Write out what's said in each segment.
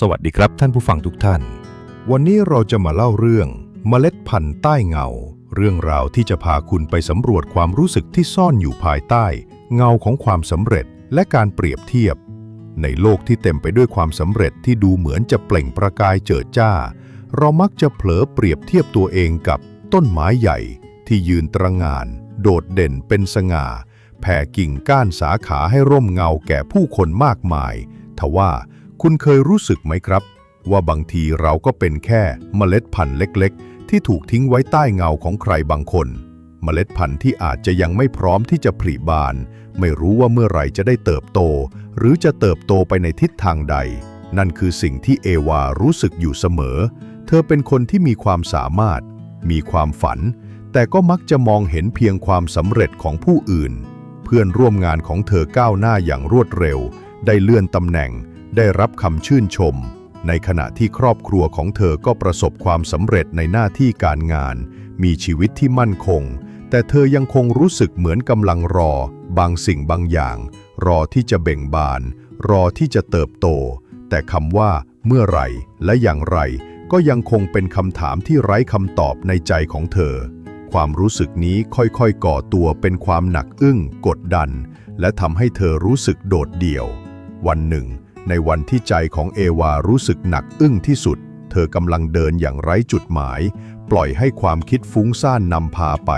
สวัสดีครับท่านผู้ฟังทุกท่าน วันนี้เราจะมาเล่าเรื่องเมล็ดพันธุ์ใต้เงา เรื่องราวที่จะพาคุณไปสำรวจความรู้สึกที่ซ่อนอยู่ภายใต้ เงาของความสำเร็จและการเปรียบเทียบ ในโลกที่เต็มไปด้วยความสำเร็จที่ดูเหมือนจะเปล่งประกายเจิดจ้า เรามักจะเผลอเปรียบเทียบตัวเองกับต้นไม้ใหญ่ ที่ยืนตระงาน โดดเด่นเป็นสง่า แผ่กิ่งก้านสาขาให้ร่มเงาแก่ผู้คนมากมาย ทว่า คุณเคยรู้สึกไหมครับ ว่าบางทีเราก็เป็นแค่เมล็ดพันธุ์เล็ก ๆ ที่ถูกทิ้งไว้ใต้เงาของใครบางคน เมล็ดพันธุ์ที่อาจจะยังไม่พร้อมที่จะผลิบาน ไม่รู้ว่าเมื่อไหร่จะได้เติบโต หรือจะเติบโตไปในทิศทางใด นั่นคือสิ่งที่เอวารู้สึกอยู่เสมอ เธอเป็นคนที่มีความสามารถ มีความฝัน แต่ก็มักจะมองเห็นเพียงความสำเร็จของผู้อื่น เพื่อนร่วมงานของเธอก้าวหน้าอย่างรวดเร็ว ได้เลื่อนตำแหน่ง ได้รับคำชื่นชม ในขณะที่ครอบครัวของเธอก็ประสบความสำเร็จในหน้าที่การงาน มีชีวิตที่มั่นคง แต่เธอยังคงรู้สึกเหมือนกำลังรอ บางสิ่งบางอย่าง รอที่จะเบ่งบาน รอที่จะเติบโต แต่คำว่า เมื่อไหร่ และอย่างไร ก็ยังคงเป็นคำถามที่ไร้คำตอบในใจของเธอ ความรู้สึกนี้ค่อยๆ ก่อตัวเป็นความหนักอึ้ง กดดัน และทำให้เธอรู้สึกโดดเดี่ยว วันหนึ่ง ในวันที่ใจของเอวารู้สึกหนักอึ้งที่สุด เธอกำลังเดินอย่างไร้จุดหมาย ปล่อยให้ความคิดฟุ้งซ่านนำพาไป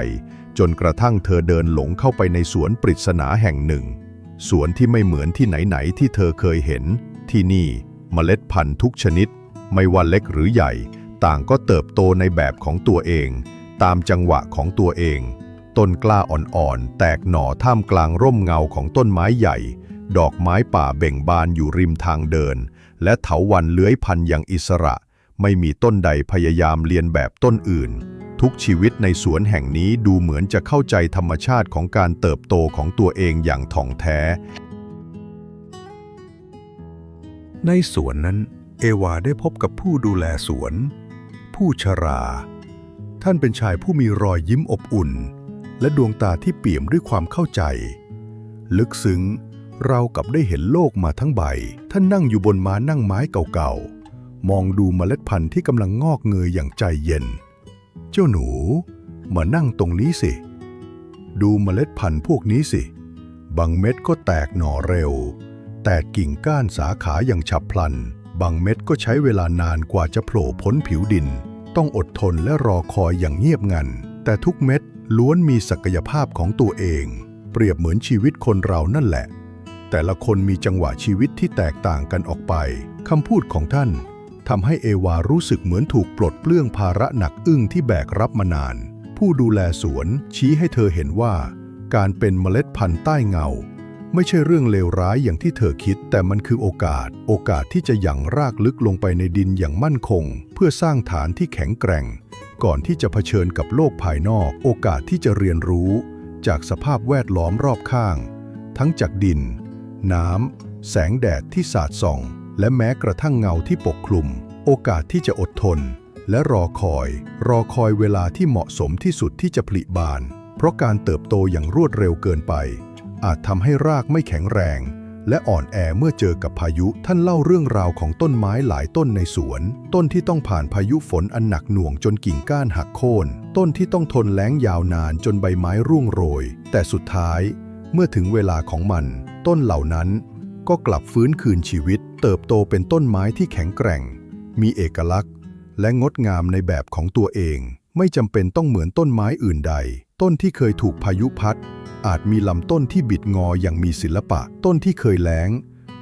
จนกระทั่งเธอเดินหลงเข้าไปในสวนปริศนาแห่งหนึ่ง สวนที่ไม่เหมือนที่ไหนๆที่เธอเคยเห็น ที่นี่เมล็ดพันธุ์ทุกชนิด ไม่ว่าเล็กหรือใหญ่ ต่างก็เติบโตในแบบของตัวเอง ตามจังหวะของตัวเอง ต้นกล้าอ่อนๆแตกหน่อท่ามกลางร่มเงาของต้นไม้ใหญ่ ดอกไม้ป่าเบ่งบานอยู่ริมทางเดิน และเถาวันเลื้อยพันอย่างอิสระ ไม่มีต้นใดพยายามเลียนแบบต้นอื่น ทุกชีวิตในสวนแห่งนี้ดูเหมือนจะเข้าใจธรรมชาติของการเติบโตของตัวเองอย่างถ่องแท้ ในสวนนั้น เอวาได้พบกับผู้ดูแลสวน ผู้ชรา ท่านเป็นชายผู้มีรอยยิ้มอบอุ่น และดวงตาที่เปี่ยมด้วยความเข้าใจ ลึกซึ้ง เรากับได้เห็นโลกมาทั้งใบ ท่านนั่งอยู่บนม้านั่งไม้เก่าๆ มองดูเมล็ดพันธุ์ที่กำลังงอกเงยอย่างใจเย็น เจ้าหนู มานั่งตรงนี้สิ ดูเมล็ดพันธุ์พวกนี้สิ บางเม็ดก็แตกหน่อเร็ว แตกกิ่งก้านสาขาอย่างฉับพลัน บางเม็ดก็ใช้เวลานานกว่าจะโผล่พ้นผิวดิน ต้องอดทนและรอคอยอย่างเงียบงัน แต่ทุกเม็ดล้วนมีศักยภาพของตัวเอง เปรียบเหมือนชีวิตคนเรานั่นแหละ แต่ละคนมีจังหวะชีวิตที่แตกต่างกันออกไปคำพูดของท่านทำให้เอวารู้สึกเหมือนถูกปลดเปลื้องภาระหนักอึ้งที่แบกรับมานาน ผู้ดูแลสวนชี้ให้เธอเห็นว่า การเป็นเมล็ดพันธุ์ใต้เงา ไม่ใช่เรื่องเลวร้ายอย่างที่เธอคิด แต่มันคือโอกาส โอกาสที่จะหยั่งรากลึกลงไปในดินอย่างมั่นคง เพื่อสร้างฐานที่แข็งแกร่ง ก่อนที่จะเผชิญกับโลกภายนอก โอกาสที่จะเรียนรู้ จากสภาพแวดล้อมรอบข้าง ทั้งจากดิน น้ำ แสงแดดที่สาดส่อง และแม้กระทั่งเงาที่ปกคลุม โอกาสที่จะอดทน และรอคอย รอคอยเวลาที่เหมาะสมที่สุดที่จะผลิบาน เพราะการเติบโตอย่างรวดเร็วเกินไป อาจทำให้รากไม่แข็งแรง และอ่อนแอเมื่อเจอกับพายุท่านเล่าเรื่องราวของต้นไม้หลายต้นในสวน ต้นที่ต้องผ่านพายุฝนอันหนักหน่วงจนกิ่งก้านหักโค่นต้นที่ต้องทนแล้งยาวนานจนใบไม้ร่วงโรย แต่สุดท้าย เมื่อถึงเวลาของมัน ต้นเหล่านั้นก็กลับฟื้นคืนชีวิต เติบโตเป็นต้นไม้ที่แข็งแกร่ง มีเอกลักษณ์ และงดงามในแบบของตัวเอง ไม่จำเป็นต้องเหมือนต้นไม้อื่นใด ต้นที่เคยถูกพายุพัด อาจมีลำต้นที่บิดงออย่างมีศิลปะ ต้นที่เคยแล้ง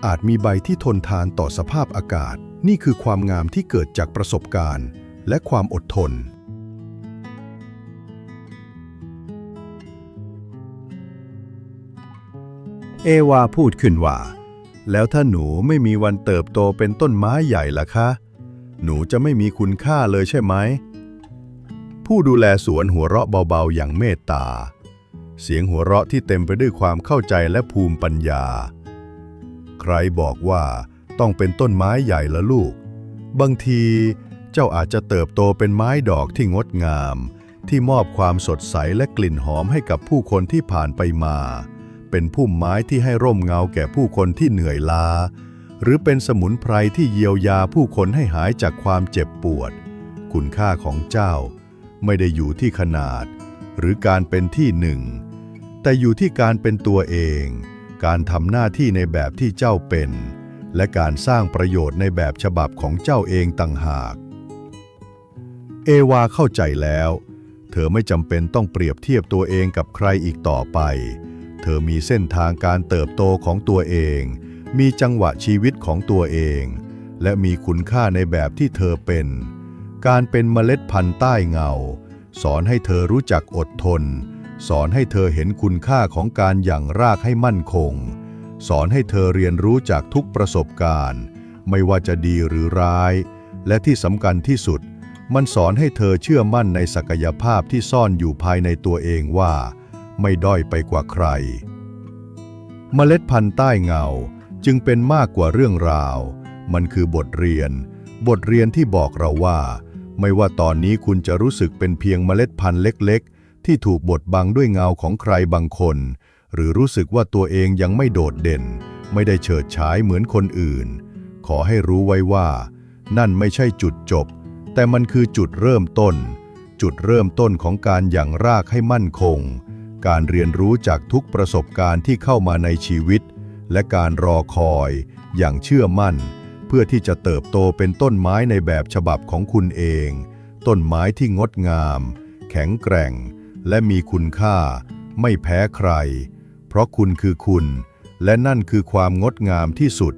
อาจมีใบที่ทนทานต่อสภาพอากาศ นี่คือความงามที่เกิดจากประสบการณ์ และความอดทน เอวาพูดขึ้นว่า แล้วถ้าหนูไม่มีวันเติบโตเป็นต้นไม้ใหญ่ล่ะคะ หนูจะไม่มีคุณค่าเลยใช่ไหม ผู้ดูแลสวนหัวเราะเบาๆอย่างเมตตา เสียงหัวเราะที่เต็มไปด้วยความเข้าใจและภูมิปัญญา ใครบอกว่าต้องเป็นต้นไม้ใหญ่ละลูก บางทีเจ้าอาจจะเติบโตเป็นไม้ดอกที่งดงาม ที่มอบความสดใสและกลิ่นหอมให้กับผู้คนที่ผ่านไปมา เป็นพุ่มไม้ที่ให้ร่มเงาแก่ผู้คนที่เหนื่อยล้า หรือเป็นสมุนไพรที่เยียวยาผู้คนให้หายจากความเจ็บปวด คุณค่าของเจ้า ไม่ได้อยู่ที่ขนาด หรือการเป็นที่หนึ่ง แต่อยู่ที่การเป็นตัวเอง การทำหน้าที่ในแบบที่เจ้าเป็น และการสร้างประโยชน์ในแบบฉบับของเจ้าเองต่างหาก เอวาเข้าใจแล้ว เธอไม่จำเป็นต้องเปรียบเทียบตัวเองกับใครอีกต่อไปเธอมีเส้นทางการเติบโตของตัวเอง มีจังหวะชีวิตของตัวเอง และมีคุณค่าในแบบที่เธอเป็น การเป็นเมล็ดพันธุ์ใต้เงา สอนให้เธอรู้จักอดทน สอนให้เธอเห็นคุณค่าของการหยั่งรากให้มั่นคง สอนให้เธอเรียนรู้จากทุกประสบการณ์ ไม่ว่าจะดีหรือร้าย และที่สำคัญที่สุด มันสอนให้เธอเชื่อมั่นในศักยภาพที่ซ่อนอยู่ภายในตัวเองว่า ไม่ด้อยไปกว่าใคร เมล็ดพันธุ์ใต้เงาจึงเป็นมากกว่าเรื่องราว มันคือบทเรียน บทเรียนที่บอกเราว่า ไม่ว่าตอนนี้คุณจะรู้สึกเป็นเพียงเมล็ดพันธุ์เล็ก ๆ ที่ถูกบดบังด้วยเงาของใครบางคน หรือรู้สึกว่าตัวเองยังไม่โดดเด่น ไม่ได้เฉิดฉายเหมือนคนอื่น ขอให้รู้ไว้ว่า นั่นไม่ใช่จุดจบ แต่มันคือจุดเริ่มต้น จุดเริ่มต้นของการหยั่งรากให้มั่นคง การเรียนรู้จากทุกประสบการณ์ที่เข้ามาในชีวิต และการรอคอย อย่างเชื่อมั่น เพื่อที่จะเติบโตเป็นต้นไม้ในแบบฉบับของคุณเอง ต้นไม้ที่งดงาม แข็งแกร่ง และมีคุณค่า ไม่แพ้ใคร เพราะคุณคือคุณ และนั่นคือความงดงามที่สุด